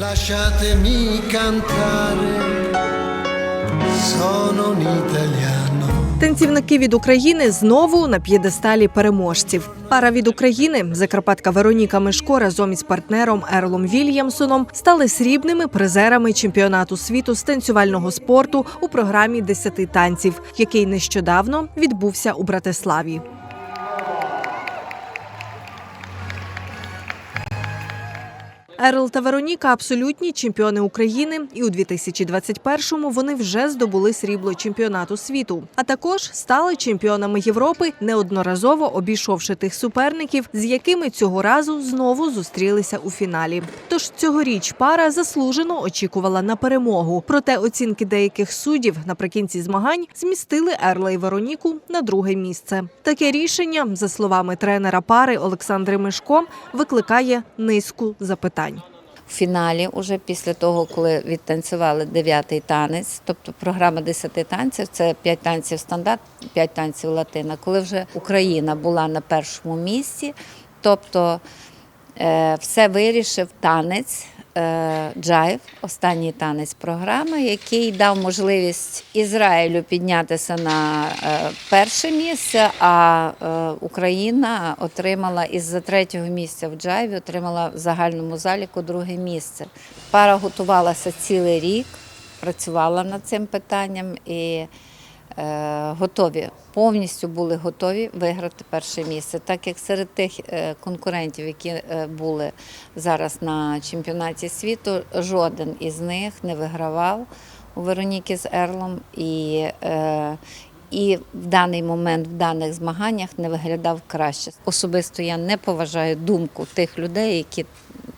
Lasciatemi cantare, sono un italiano. Танцівники від України знову на п'єдесталі переможців. Пара від України Закарпатка Вероніка Мишко разом із партнером Ерлом Вільямсоном стали срібними призерами чемпіонату світу з танцювального спорту у програмі «10 танців, який нещодавно відбувся у Братиславі. Ерл та Вероніка абсолютні чемпіони України, і у 2021-му вони вже здобули срібло чемпіонату світу. А також стали чемпіонами Європи, неодноразово обійшовши тих суперників, з якими цього разу знову зустрілися у фіналі. Тож цьогоріч пара заслужено очікувала на перемогу. Проте оцінки деяких суддів наприкінці змагань змістили Ерла і Вероніку на друге місце. Таке рішення, за словами тренера пари Олександри Мишко, викликає низку запитань. В фіналі, уже після того, коли відтанцювали дев'ятий танець, тобто програма 10 танців, це 5 танців стандарт, 5 танців латина. Коли вже Україна була на першому місці, тобто е, все вирішив танець. Е, Джайв, останній танець програми, який дав можливість Ізраїлю піднятися на е, перше місце, а е, Україна отримала із-за третього місця в Джайві, отримала в загальному заліку друге місце. Пара готувалася цілий рік, працювала над цим питанням і готові, повністю були готові виграти перше місце. Так як серед тих е, конкурентів, які е, були зараз на чемпіонаті світу, жоден із них не вигравав у Вероніки з Ерлом. І, е, і в даний момент в даних змаганнях не виглядав краще. Особисто я не поважаю думку тих людей, які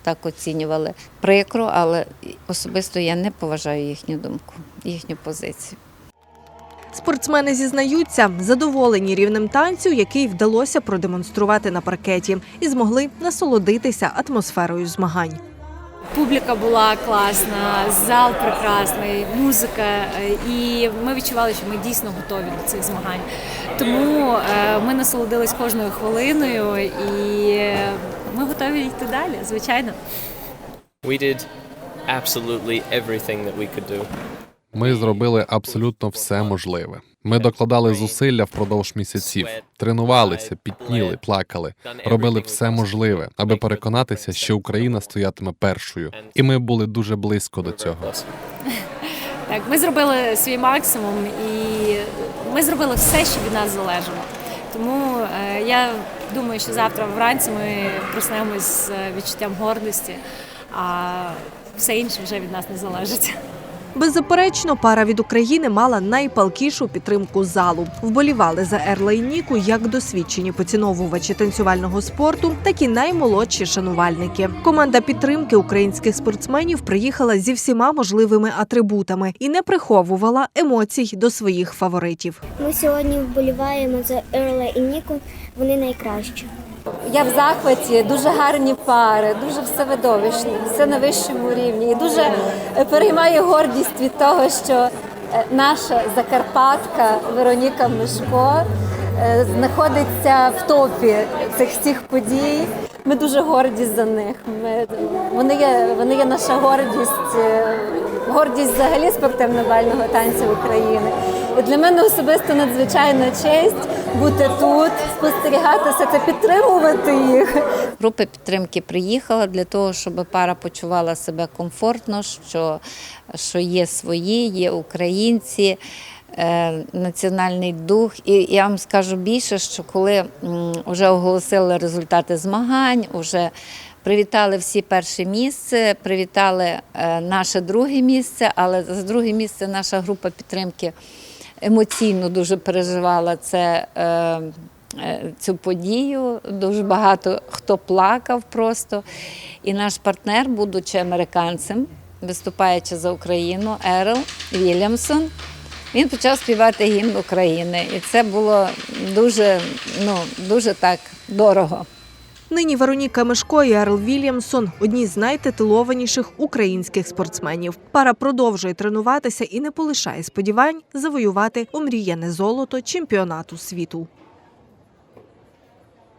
так оцінювали прикро, але особисто я не поважаю їхню думку, їхню позицію. Спортсмени зізнаються, задоволені рівнем танцю, який вдалося продемонструвати на паркеті, і змогли насолодитися атмосферою змагань. Публіка була класна, зал прекрасний, музика, і ми відчували, що ми дійсно готові до цих змагань. Тому е, ми насолодились кожною хвилиною, і ми готові йти далі, звичайно. We did absolutely everything that we could do. Ми зробили абсолютно все можливе. Ми докладали зусилля впродовж місяців, тренувалися, пітніли, плакали, робили все можливе, аби переконатися, що Україна стоятиме першою, і ми були дуже близько до цього. Так, ми зробили свій максимум, і ми зробили все, що від нас залежало. Тому е, я думаю, що завтра вранці ми проснемось з відчуттям гордості, а все інше вже від нас не залежить. Беззаперечно, пара від України мала найпалкішу підтримку залу. Вболівали за Ерла і Ніку як досвідчені поціновувачі танцювального спорту, так і наймолодші шанувальники. Команда підтримки українських спортсменів приїхала зі всіма можливими атрибутами і не приховувала емоцій до своїх фаворитів. Ми сьогодні вболіваємо за Ерла і Ніку. Вони найкращі. Я в захваті, дуже гарні пари, дуже все видовищне, все на вищому рівні. І дуже е, переймаю гордість від того, що е, наша Закарпатка Вероніка Мишко е, знаходиться в топі цих всіх подій. Ми дуже горді за них. Ми, вони, є, вони є наша гордість, гордість взагалі спортивно-бального танцю України. І для мене особисто надзвичайна честь бути тут, спостерігатися та підтримувати їх. Група підтримки приїхала для того, щоб пара почувала себе комфортно, що, що є свої, є українці, е, національний дух. І я вам скажу більше, що коли вже оголосили результати змагань, вже привітали всі перше місце, привітали е, наше друге місце, але за друге місце наша група підтримки емоційно дуже переживала це. е, е, Цю подію дуже багато хто плакав просто. І наш партнер, будучи американцем, виступаючи за Україну, Ерл Вільямсон, він почав співати гімн України. І це було дуже, ну, дуже так дорого. Нині Вероніка Мишко і Ерл Вільямсон одні з найтитулованіших українських спортсменів. Пара продовжує тренуватися і не полишає сподівань завоювати омріяне золото чемпіонату світу.